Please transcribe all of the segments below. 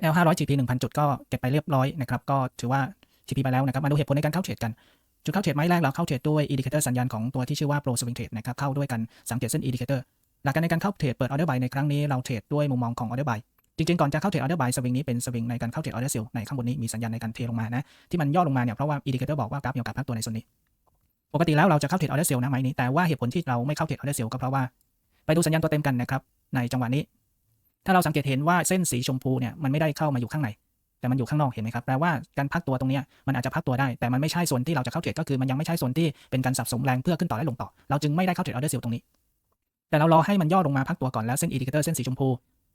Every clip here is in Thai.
SL 500 GP 1000 จุดก็เก็บไปเรียบร้อยนะครับ ก็ถือว่า GP ไปแล้วนะครับ มาดูเหตุผลในการเข้าเทรดกัน จุดเข้าเทรดไม้แรกเราเข้าเทรดด้วยอินดิเคเตอร์สัญญาณของตัวที่ชื่อว่า Pro Swing Trade นะครับ เข้าด้วยกันสังเกตเส้นอินดิเคเตอร์หลักการในการเข้าเทรดเปิดออเดอร์บายในครั้งนี้เราเทรดด้วยมุมมองของออเดอร์บายจริงๆ ก่อนจะเข้าเทรดออเดอร์บายสวิงนี้เป็นสวิงในการเข้าเทรดออเดอร์เซลในข้างบนนี้มีสัญญาณในการเทลงมานะที่มันย่อลงมาเนี่ยเพราะว่าอินดิเคเตอร์บอกว่ากราฟมีโอกาสพักตัวในส่วนนี้ปกติแล้วเราจะเข้าเทรดออเดอร์เซลนะไม้นี้แต่ว่าเหตุผลที่เราไม่เข้าเทรดออเดอร์เซลก็เพราะว่าไปดูสัญญาณตัวเต็มกันนะครับในจังหวะนี้ ถ้าเราสังเกตเห็นว่าเส้นสีชมพูเนี่ยมันไม่ได้เข้ามาอยู่ข้างในแต่มันอยู่ข้างนอกเห็นไหมครับแปลว่าการพักตัวตรงนี้มันอาจจะพักตัวได้ แต่มันไม่ใช่ส่วนที่เราจะเข้าเทรดก็คือมันยังไม่ใช่ส่วนที่เป็นการสับสมแรงเพื่อขึ้นต่อและลงต่อ เราจึงไม่ได้เข้าเทรดออเดอร์เซลตรงนี้ แต่เรารอให้มันย่อลงมาพักตัวก่อนแล้วเส้นอินดิเคเตอร์เส้นสีชมพู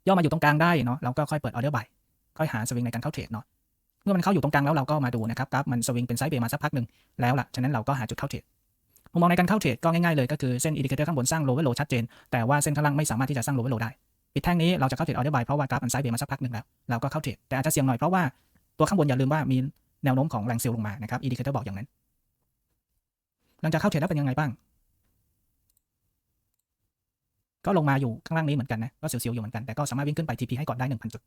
ย่อมาอยู่ตรงกลางได้เนาะเราก็ค่อยเปิดออเดอร์บายค่อยหาสวิงในการเข้าเทรดเนาะเมื่อมันเข้าอยู่ตรงกลางแล้วเราก็มาดูนะครับกราฟมันสวิงเป็นไซด์เบย์มาสักพักหนึ่งแล้วล่ะฉะนั้นเราก็หาจุดเข้าเทรดมุมมองในการเข้าเทรดก็ง่ายๆเลยก็คือเส้นอินดิเคเตอร์ข้างบนสร้างโลเวอร์โลชัดเจนแต่ว่าเส้นข้างล่างไม่สามารถที่จะสร้างโลเวอร์โลได้ ปิดแท่งนี้เราจะเข้าเทรดออเดอร์บายเพราะว่ากราฟมันไซด์เบย์มาสักพักหนึ่งแล้วเราก็เข้าเทรดแต่อาจจะเสี่ยงหน่อยเพราะว่าตัวข้างบนอย่าลืมว่ามีแนวโน้มของแรงเซลล์ลงมานะครับอินดิเคเตอร์บอกอย่างนั้น หลังจากเข้าเทรดแล้วเป็นยังไงบ้าง ก็ลงมาอยู่ข้างล่างนี้เหมือนกันนะก็เสียวๆอยู่เหมือนกันแต่ก็สามารถวิ่งขึ้นไป TP ให้ก่อนได้1,000จุด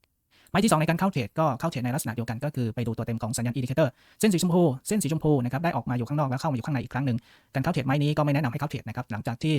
ไม้ที่ 2 ในการเข้าเทรดก็เข้าเทรดในลักษณะเดียวกันก็คือไปดูตัวเต็มของสัญญาณอินดิเคเตอร์เส้นสีชมพูเส้นสีชมพูนะครับได้ออกมาอยู่ข้างนอกแล้วเข้ามาอยู่ข้างในอีกครั้งหนึ่งการเข้าเทรดไม้นี้ก็ไม่แนะนำให้เข้าเทรดนะครับหลังจากที่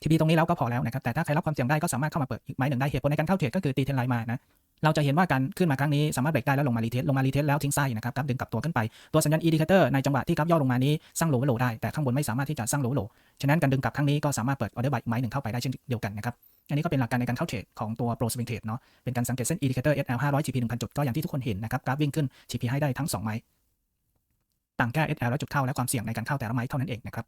TP ตรงนี้แล้วก็พอแล้วนะครับแต่ถ้าใครรับความเสี่ยงได้ก็สามารถเข้ามาเปิดอีกไม้หนึ่งได้เหตุผลในการเข้าเทรดก็คือตีเทนไลน์มานะเราจะเห็นว่าการขึ้นมาครั้งนี้สามารถเบรกได้แล้วลงมารีเทสลงมารีเทสแล้วทิ้งไส้นะครับกราฟดึงกลับตัวขึ้นไปตัวสัญญาณอินดิเคเตอร์ในจังหวะที่กราฟย่อลงมานี้สร้างโลวโลได้แต่ข้างบนไม่สามารถที่จะสร้างโลวโลฉะนั้นการดึงกลับครั้งนี้ก็สามารถเปิดออเดอร์บายอีกไม้หนึ่งเข้าไปได้เช่นเดียวกันนะครับอันนี้ก็เป็นหลักการในการเข้าเทรดของตัว Pro Swing Trade เนาะเป็นการสังเกตเส้น Indicator SL 500 GP 1000 จุดก็อย่างที่ทุกคนเห็นนะครับกราฟวิ่งขึ้น GP ให้ได้ทั้ง2ไม้ต่างแค่ SL และจุดเข้าและความเสี่ยงในการเข้าแต่ละไม้เท่านั้นเองนะครับ